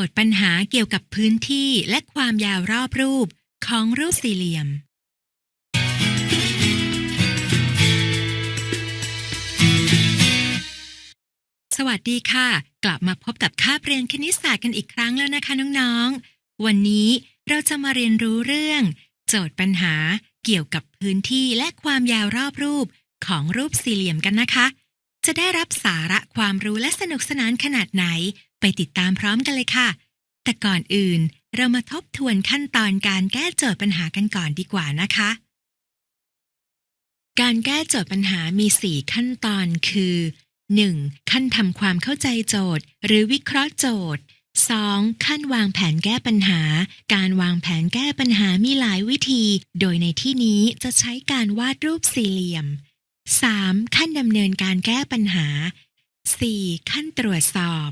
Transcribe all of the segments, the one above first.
โจทย์ปัญหาเกี่ยวกับพื้นที่และความยาวรอบรูปของรูปสี่เหลี่ยม สวัสดีค่ะ กลับมาพบกับคาเรียนคณิตศาสตร์กันอีกครั้งแล้วนะคะน้องๆ วันนี้เราจะมาเรียนรู้เรื่อง โจทย์ปัญหาเกี่ยวกับพื้นที่และความยาวรอบรูปของรูปสี่เหลี่ยมกันนะคะ จะได้รับสาระความรู้และสนุกสนานขนาดไหน ไปติดตามพร้อมกันเลยค่ะ แต่ก่อนอื่นเรามาทบทวนขั้นตอนการแก้โจทย์ปัญหากันก่อนดีกว่านะคะ การแก้โจทย์ปัญหามี 4 ขั้นตอนคือ 1. ขั้นทำความเข้าใจโจทย์ หรือวิเคราะห์โจทย์ 2. ขั้นวางแผนแก้ปัญหา การวางแผนแก้ปัญหามีหลายวิธี โดยในที่นี้จะใช้การวาดรูปสี่เหลี่ยม 3. ขั้นดำเนินการแก้ปัญหา 4. ขั้นตรวจสอบ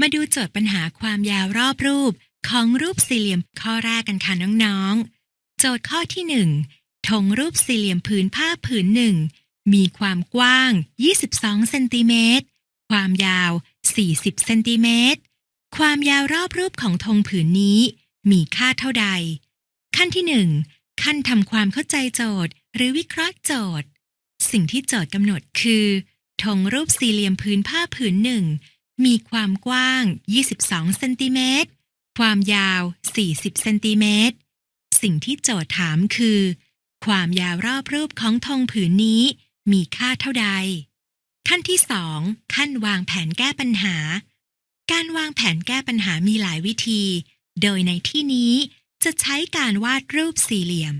มาดูโจทย์ปัญหาความยาวรอบรูปของรูปสี่เหลี่ยมข้อแรกกันค่ะน้องๆ โจทย์ข้อที่ 1ธงรูปสี่เหลี่ยมผืนผ้าผืนหนึ่งมีความกว้าง 22 เซนติเมตร ความยาว 40 เซนติเมตร ความยาวรอบรูปของธงผืนนี้มีค่าเท่าใด ขั้นที่ 1 ขั้นทำความเข้าใจโจทย์ หรือวิเคราะห์โจทย์ สิ่งที่โจทย์กำหนดคือธงรูปสี่เหลี่ยมผืนผ้าผืนหนึ่ง มีความกว้าง 22 เซนติเมตร ความยาว 40 เซนติเมตร สิ่งที่โจทย์ถามคือ ความยาวรอบรูปของธงผืนนี้มีค่าเท่าใด ขั้นที่ 2 ขั้นวางแผนแก้ปัญหา การวางแผนแก้ปัญหามีหลายวิธี โดยในที่นี้จะใช้การวาดรูปสี่เหลี่ยม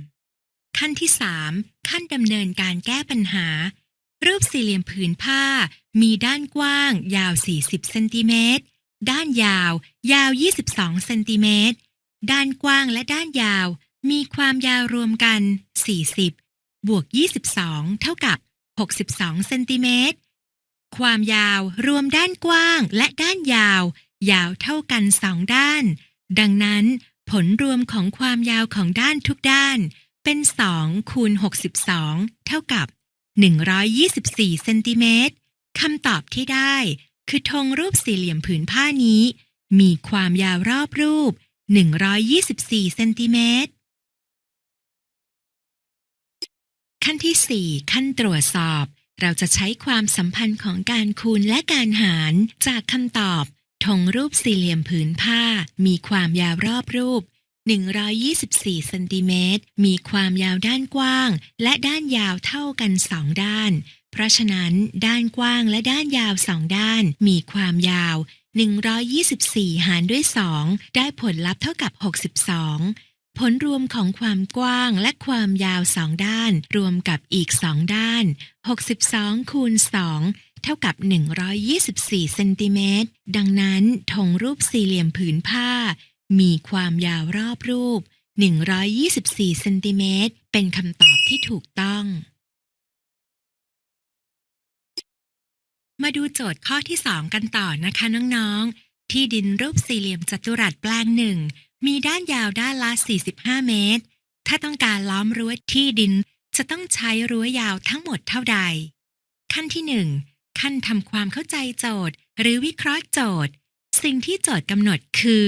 ขั้นที่3ขั้นดำเนินการแก้ปัญหา รูปสี่เหลี่ยมผืนผ้า มีด้านกว้าง ยาว 40เซนติเมตรด้านยาว ยาว 22เซนติเมตรด้านกว้างและด้านยาว มีความยาวรวมกัน 40 บวก 22 เท่ากับ 62เซนติเมตรความยาวรวมด้านกว้างและด้านยาว ยาวเท่ากันสองด้าน ดังนั้น ผลรวมของความยาวของด้านทุกด้าน เป็น2คูณ62 เท่ากับ 124 เซนติเมตรคำตอบที่ได้ คือธงรูปสี่เหลี่ยมผืนผ้านี้ มีความยาวรอบรูป 124 เซนติเมตรขั้นที่ 4 ขั้นตรวจสอบ เราจะใช้ความสัมพันธ์ของการคูณและการหาร จากคำตอบธงรูปสี่เหลี่ยมผืนผ้า มีความยาวรอบรูป 124เซนติเมตรมีความยาวด้านกว้าง และด้านยาวเท่ากันสองด้าน เพราะฉะนั้น ด้านกว้างและด้านยาวสองด้าน มีความยาว 124 หารด้วย 2 ได้ผลลัพธ์เท่ากับ 62 ผลรวมของความกว้างและความยาวสองด้าน รวมกับอีกสองด้าน 62 คูณ 2เท่ากับ 124 เซนติเมตร ดังนั้นธงรูปสี่เหลี่ยมผืนผ้า มีความยาวรอบรูป 124เซนติเมตรเป็นคำตอบที่ถูกต้อง มาดูโจทย์ข้อที่ 2 กันต่อนะคะน้องๆ ที่ดินรูปสี่เหลี่ยมจัตุรัสแปลงหนึ่ง มีด้านยาวด้านละ 45 เมตร ถ้าต้องการล้อมรั้วที่ดินจะต้องใช้รั้วยาวทั้งหมดเท่าใด ขั้นที่ 1 ขั้นทำความเข้าใจโจทย์ หรือวิเคราะห์โจทย์ สิ่งที่โจทย์กำหนดคือ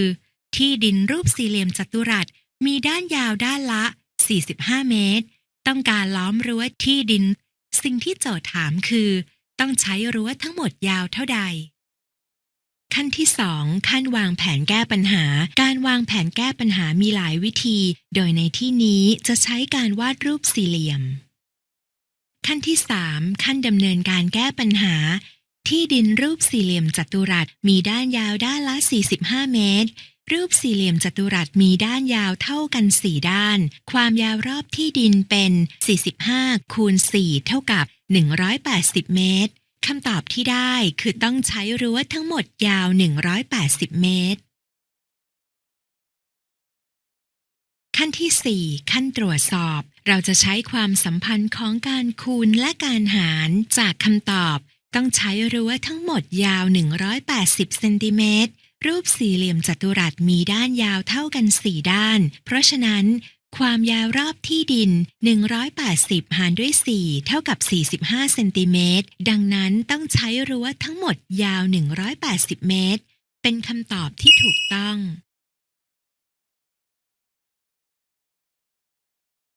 ที่ดินรูปสี่เหลี่ยมจัตุรัสมีด้านยาวด้านละ 45 เมตร ต้องการล้อมรั้วที่ดิน สิ่งที่โจทย์ถามคือ ต้องใช้รั้วทั้งหมดยาวเท่าใด ขั้นที่ 2 ขั้นวางแผนแก้ปัญหา การวางแผนแก้ปัญหามีหลายวิธี โดยในที่นี้จะใช้การวาดรูปสี่เหลี่ยม ขั้นที่ 3 ขั้นดำเนินการแก้ปัญหา ที่ดินรูปสี่เหลี่ยมจัตุรัสมีด้านยาวด้านละ 45 เมตร รูปสี่เหลี่ยมจัตุรัสมีด้านยาวเท่ากัน4ด้าน ความยาวรอบที่ดินเป็น 45 คูณ 4 เท่ากับ 180 เมตรคำตอบที่ได้คือต้องใช้รั้วทั้งหมดยาว 180 เมตร ขั้นที่ 4 ขั้นตรวจสอบ เราจะใช้ความสัมพันธ์ของการคูณและการหารจากคำตอบ ต้องใช้รั้วทั้งหมดยาว 180 เซนติเมตร รูปสี่เหลี่ยมจัตุรัสมีด้านยาวเท่ากัน4ด้าน เพราะฉะนั้น ความยาวรอบที่ดิน 180 หารด้วย 4 เท่ากับ 45 เซนติเมตร ดังนั้นต้องใช้รั้วทั้งหมดยาว 180 เมตร เป็นคำตอบที่ถูกต้อง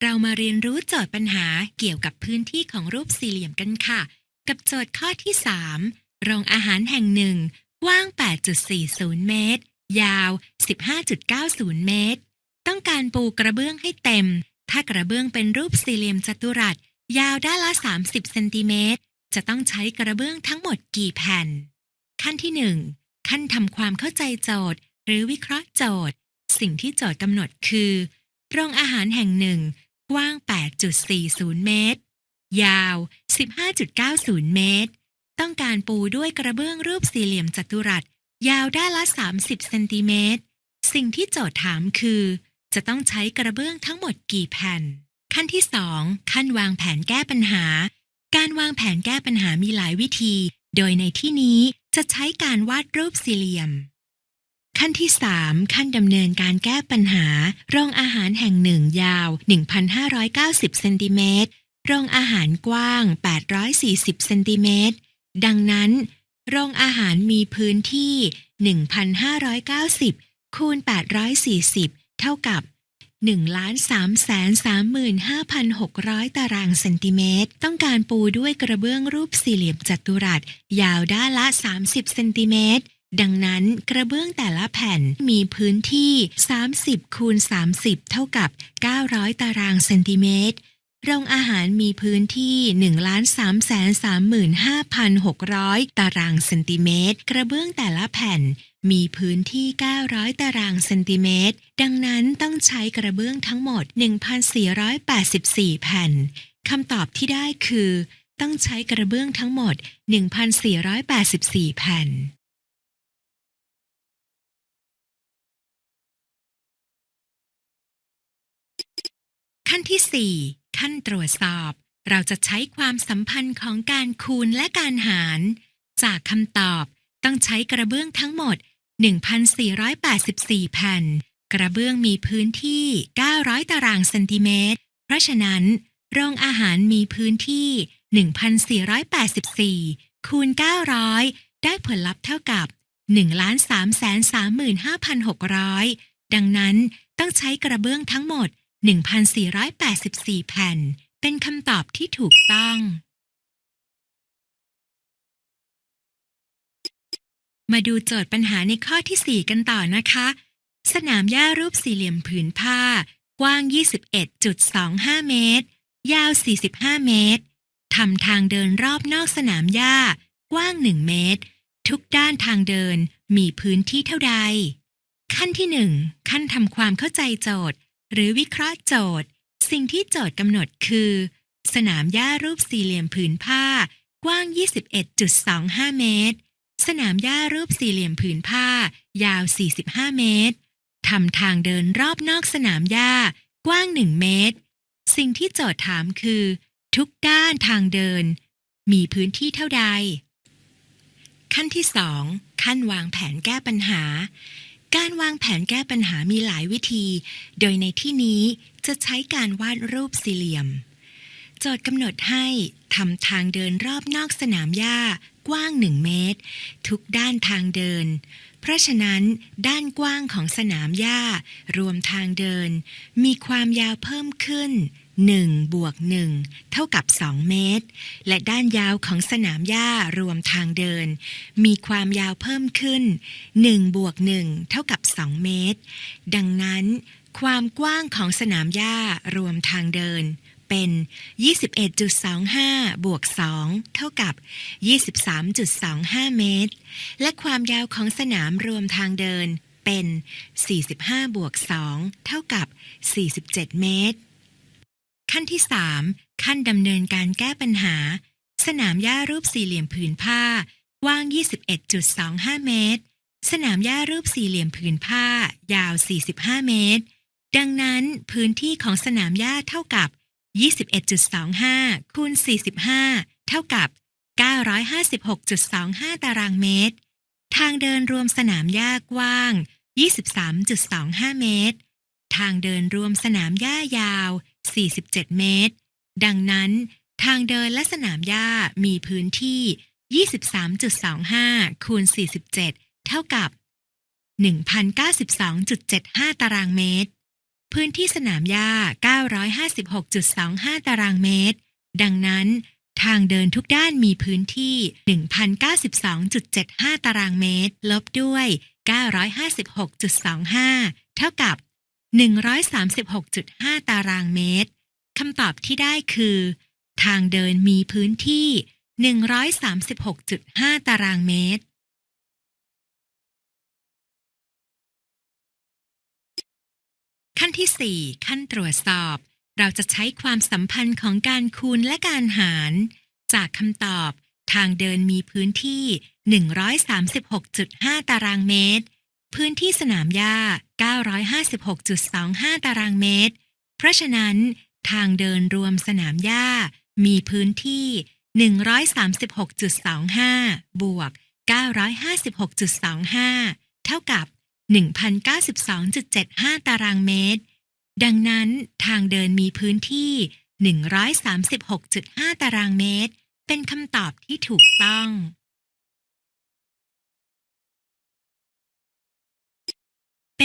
เรามาเรียนรู้โจทย์ปัญหาเกี่ยวกับพื้นที่ของรูปสี่เหลี่ยมกันค่ะ กับโจทย์ข้อที่ 3 โรงอาหารแห่งหนึ่ง กว้าง 8.40 เมตร ยาว 15.90 เมตร ต้องการปูกระเบื้องให้เต็ม ถ้ากระเบื้องเป็นรูปสี่เหลี่ยมจัตุรัส ยาวด้านละ 30 เซนติเมตร จะต้องใช้กระเบื้องทั้งหมดกี่แผ่น ขั้นที่ 1 ขั้นทำความเข้าใจโจทย์ หรือวิเคราะห์โจทย์ สิ่งที่โจทย์กำหนดคือ โรงอาหารแห่งหนึ่ง กว้าง 8.40 เมตร ยาว 15.90 เมตร ต้องการปูด้วยกระเบื้องรูปสี่เหลี่ยมจัตุรัส ยาวด้านละ 30 เซนติเมตร สิ่งที่โจทย์ถามคือ จะต้องใช้กระเบื้องทั้งหมดกี่แผ่น ขั้นที่ 2 ขั้นวางแผนแก้ปัญหา การวางแผนแก้ปัญหามีหลายวิธี โดยในที่นี้จะใช้การวาดรูปสี่เหลี่ยม ขั้นที่ 3 ขั้นดำเนินการแก้ปัญหา โรงอาหารแห่งหนึ่งยาว 1,590 เซนติเมตรโรงอาหารกว้าง 840 เซนติเมตร ดังนั้น โรงอาหารมีพื้นที่ 1,590 คูณ 840 เท่ากับ 1,335,600 ตารางเซนติเมตร ต้องการปูด้วยกระเบื้องรูปสี่เหลี่ยมจัตุรัส ยาวด้านละ 30 เซนติเมตร ดังนั้นกระเบื้องแต่ละแผ่นมีพื้นที่ 30 คูณ 30 เท่ากับ 900 ตารางเซนติเมตร โรงอาหารมีพื้นที่ 1,335,600 ตารางเซนติเมตร กระเบื้องแต่ละแผ่นมีพื้นที่ 900 ตารางเซนติเมตร ดังนั้นต้องใช้กระเบื้องทั้งหมด 1,484 แผ่น คำตอบที่ได้คือ ต้องใช้กระเบื้องทั้งหมด 1,484 แผ่นขั้นที่ 4 ขั้นตรวจสอบ เราจะใช้ความสัมพันธ์ของการคูณและการหาร จากคำตอบต้องใช้กระเบื้องทั้งหมด 1,484 แผ่น กระเบื้องมีพื้นที่ 900 ตารางเซนติเมตร เพราะฉะนั้น โรงอาหารมีพื้นที่ 1,484 คูณ 900 ได้ผลลัพธ์เท่ากับ1,335,600 ดังนั้นต้องใช้กระเบื้องทั้งหมด 1,484 แผ่น เป็นคำตอบที่ถูกต้อง มาดูโจทย์ปัญหาในข้อที่ 4 กันต่อนะคะ สนามหญ้ารูปสี่เหลี่ยมผืนผ้า กว้าง 21.25 เมตร ยาว 45 เมตรทำทางเดินรอบนอกสนามหญ้า กว้าง 1 เมตร ทุกด้านทางเดินมีพื้นที่เท่าใด ขั้นที่ 1 ขั้นทำความเข้าใจโจทย์ หรือวิเคราะห์โจทย์ สิ่งที่โจทย์กำหนดคือ สนามหญ้ารูปสี่เหลี่ยมผืนผ้ากว้าง 21.25 เมตร สนามหญ้ารูปสี่เหลี่ยมผืนผ้า ยาว 45 เมตรทำทางเดินรอบนอกสนามหญ้ากว้าง 1 เมตร สิ่งที่โจทย์ถามคือ ทุกด้านทางเดิน มีพื้นที่เท่าใด ขั้นที่ 2 ขั้นวางแผนแก้ปัญหา การวางแผนแก้ปัญหามีหลายวิธี โดยในที่นี้จะใช้การวาดรูปสี่เหลี่ยม โจทย์กำหนดให้ทำทางเดินรอบนอกสนามหญ้ากว้าง 1 เมตร ทุกด้านทางเดิน เพราะฉะนั้น ด้านกว้างของสนามหญ้า รวมทางเดิน มีความยาวเพิ่มขึ้น 1บวก1เท่ากับ 2 เมตร และด้านยาวของสนามหญ้ารวมทางเดิน มีความยาวเพิ่มขึ้น1บวก1เท่ากับ 2 เมตร ดังนั้น ความกว้างของสนามหญ้ารวมทางเดิน เป็น 21.25 บวก 2 เท่ากับ 23.25 เมตร และความยาวของสนามรวมทางเดินเป็น 45 บวก 2 เท่ากับ 47 เมตร ขั้นที่ 3 ขั้นดำเนินการแก้ปัญหา สนามหญ้ารูปสี่เหลี่ยมผืนผ้ากว้าง 21.25 เมตร สนามหญ้ารูปสี่เหลี่ยมผืนผ้า ยาว 45 เมตร ดังนั้นพื้นที่ของสนามหญ้าเท่ากับ 21.25 คูณ 45 เท่ากับ 956.25 ตารางเมตร ทางเดินรวมสนามหญ้ากว้าง 23.25 เมตร ทางเดินรวมสนามหญ้ายาว 47 เมตร ดังนั้นทางเดินและสนามหญ้ามีพื้นที่ 23.25 คูณ 47 เท่ากับ 1,092.75 ตารางเมตร พื้นที่สนามหญ้า 956.25 ตารางเมตร ดังนั้น ทางเดินทุกด้านมีพื้นที่ 1,092.75 ตารางเมตร ลบด้วย 956.25 เท่ากับ 136.5 ตารางเมตร คำตอบที่ได้คือ ทางเดินมีพื้นที่ 136.5 ตารางเมตร ขั้นที่ 4 ขั้นตรวจสอบ เราจะใช้ความสัมพันธ์ของการคูณและการหาร จากคำตอบ ทางเดินมีพื้นที่ 136.5 ตารางเมตร พื้นที่สนามหญ้า 956.25 ตารางเมตร เพราะฉะนั้น ทางเดินรวมสนามหญ้า มีพื้นที่ 136.25 บวก 956.25 เท่ากับ 1,092.75 ตารางเมตร ดังนั้นทางเดินมีพื้นที่ 136.5 ตารางเมตร เป็นคำตอบที่ถูกต้อง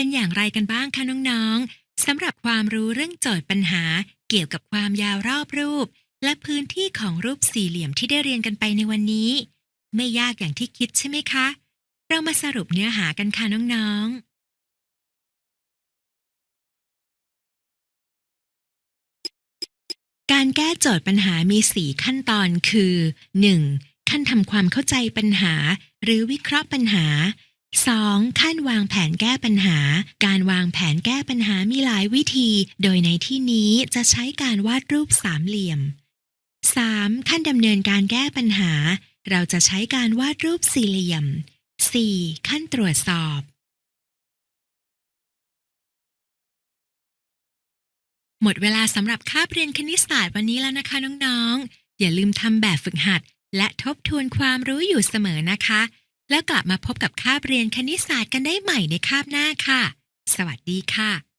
เป็นอย่างไรกันบ้างคะน้องๆสำหรับความรู้เรื่องโจทย์ปัญหา เกี่ยวกับความยาวรอบรูป และพื้นที่ของรูปสี่เหลี่ยมที่ได้เรียนกันไปในวันนี้ ไม่ยากอย่างที่คิดใช่ไหมคะ เรามาสรุปเนื้อหากันค่ะน้องๆการแก้โจทย์ปัญหามี 4 ขั้นตอนคือ 1. ขั้นทำความเข้าใจปัญหา หรือวิเคราะห์ปัญหา 2. ขั้นวางแผนแก้ปัญหา การวางแผนแก้ปัญหามีหลายวิธี โดยในที่นี้จะใช้การวาดรูปสามเหลี่ยม 3. ขั้นดำเนินการแก้ปัญหา เราจะใช้การวาดรูปสี่เหลี่ยม 4. ขั้นตรวจสอบ หมดเวลาสำหรับคาบเรียนคณิตศาสตร์วันนี้แล้วนะคะน้องๆ อย่าลืมทำแบบฝึกหัด และทบทวนความรู้อยู่เสมอนะคะ แล้วกลับมาพบกับคาบเรียนคณิตศาสตร์กันได้ใหม่ในคาบหน้าค่ะ สวัสดีค่ะ